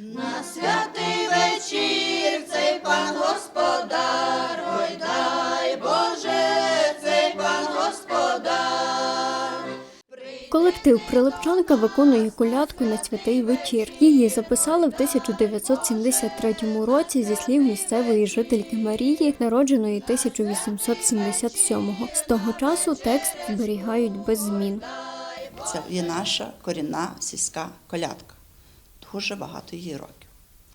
На святий вечір цей пан господар, ой дай Боже, цей пан господар. Колектив Прилипчанка виконує колядку на святий вечір. Її записали в 1973 році зі слів місцевої жительки Марії, народженої 1877-го. З того часу текст зберігають без змін. Це є наша корінна сільська колядка. Дуже багато її років.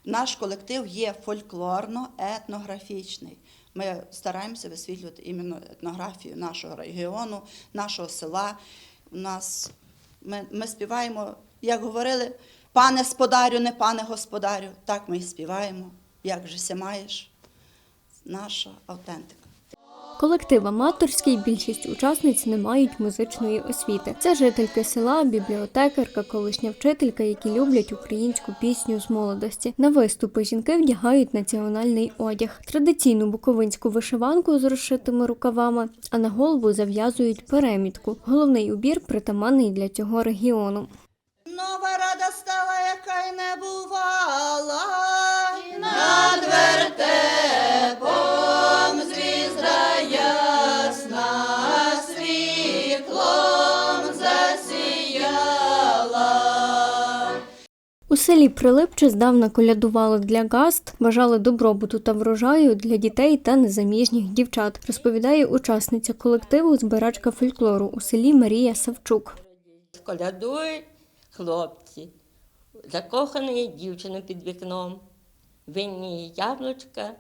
Наш колектив є фольклорно-етнографічний. Ми стараємося висвітлювати іменно етнографію нашого регіону, нашого села. У нас ми, ми співаємо, як говорили, пане господарю, не пане господарю. Так ми і співаємо. Як же ся маєш? Наша автентика. Колектив аматорський, більшість учасниць не мають музичної освіти. Це жительки села, бібліотекарка, колишня вчителька, які люблять українську пісню з молодості. На виступи жінки вдягають національний одяг, традиційну буковинську вишиванку з розшитими рукавами, а на голову зав'язують перемітку. Головний убір притаманний для цього регіону. Нова рада стала, яка й не бувала, над У селі Прилипче здавна колядували для гаст, бажали добробуту та врожаю для дітей та незаміжніх дівчат, розповідає учасниця колективу збирачка фольклору у селі Марія Савчук. Колядують хлопці, закоханої дівчини під вікном, винні яблучка,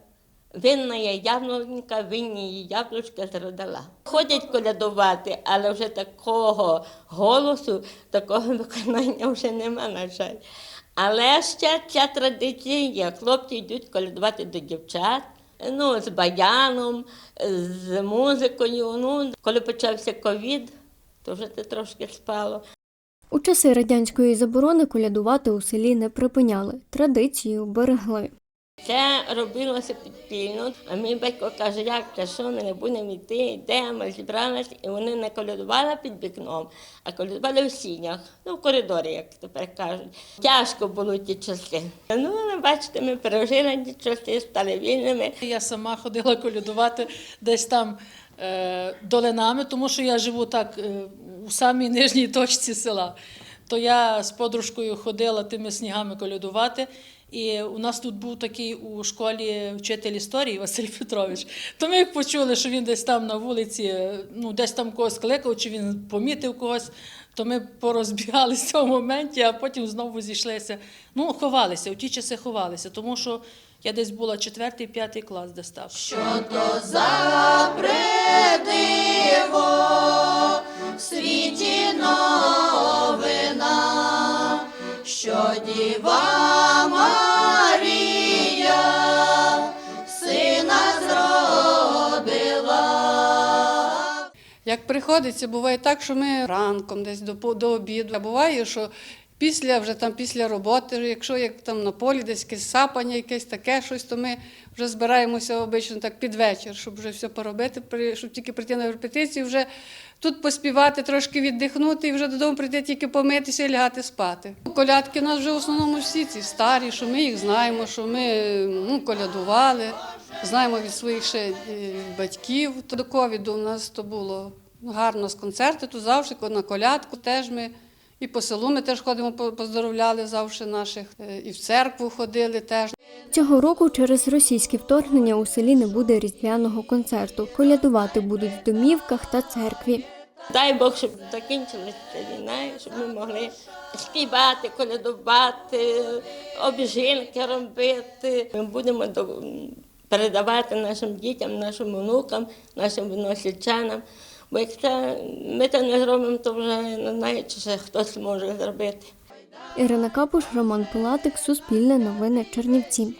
винна яблунька, винні яблучка зродила. Ходять колядувати, але вже такого голосу, такого виконання вже нема, на жаль. Але ще ця традиція. Хлопці йдуть колядувати до дівчат. Ну, з баяном, з музикою. Ну, коли почався ковід, то вже це трошки спало. У часи радянської заборони колядувати у селі не припиняли, традицію берегли. Це робилося підпільно. А мій батько каже, як це що, ми не будемо йти, йдемо, зібралися. І вони не колядували під вікном, а колядували в сінях, ну в коридорі, як тепер кажуть. Тяжко було ті часи. Ну, але бачите, ми пережили ті часи, стали вільними. Я сама ходила колядувати десь там е, долинами, тому що я живу так е, у самій нижній точці села. То я з подружкою ходила тими снігами колядувати. І у нас тут був такий у школі вчитель історії Василь Петрович. То ми почули, що він десь там на вулиці, ну десь там когось кликав, чи він помітив когось, то ми порозбігалися в моменті, а потім знову зійшлися. Ну, ховалися, у ті часи ховалися, тому що я десь була четвертий, п'ятий клас, десь так. Що то за придиво в світі що діва Марія сина зробила. Як приходиться, буває так, що ми ранком десь до, до обіду. А буває, що після вже там після роботи, якщо як там на полі десь якесь сапання, якесь таке щось, то ми вже збираємося обично так під вечір, щоб вже все поробити, щоб тільки прийти на репетицію, вже тут поспівати, трошки віддихнути і вже додому прийти тільки помитися і лягати спати. Колядки у нас вже в основному всі ці старі, що ми їх знаємо, що ми ну, колядували. Знаємо від своїх ще е, батьків. То до ковіду у нас то було гарно з концерти, то завжди на колядку теж ми. І по селу ми теж ходимо, поздоровляли завжди наших, е, і в церкву ходили теж. Цього року через російське вторгнення у селі не буде різдвяного концерту. Колядувати будуть в домівках та церкві. Дай Бог, щоб закінчилася ця війна, щоб ми могли співати, колядувати, обжинки робити. Ми будемо передавати нашим дітям, нашим онукам, нашим виносельчанам. Бо якщо ми це не зробимо, то вже не знаю, чи ще хтось може зробити. Ірина Капуш, Роман Пилатик, Суспільне новини Чернівці.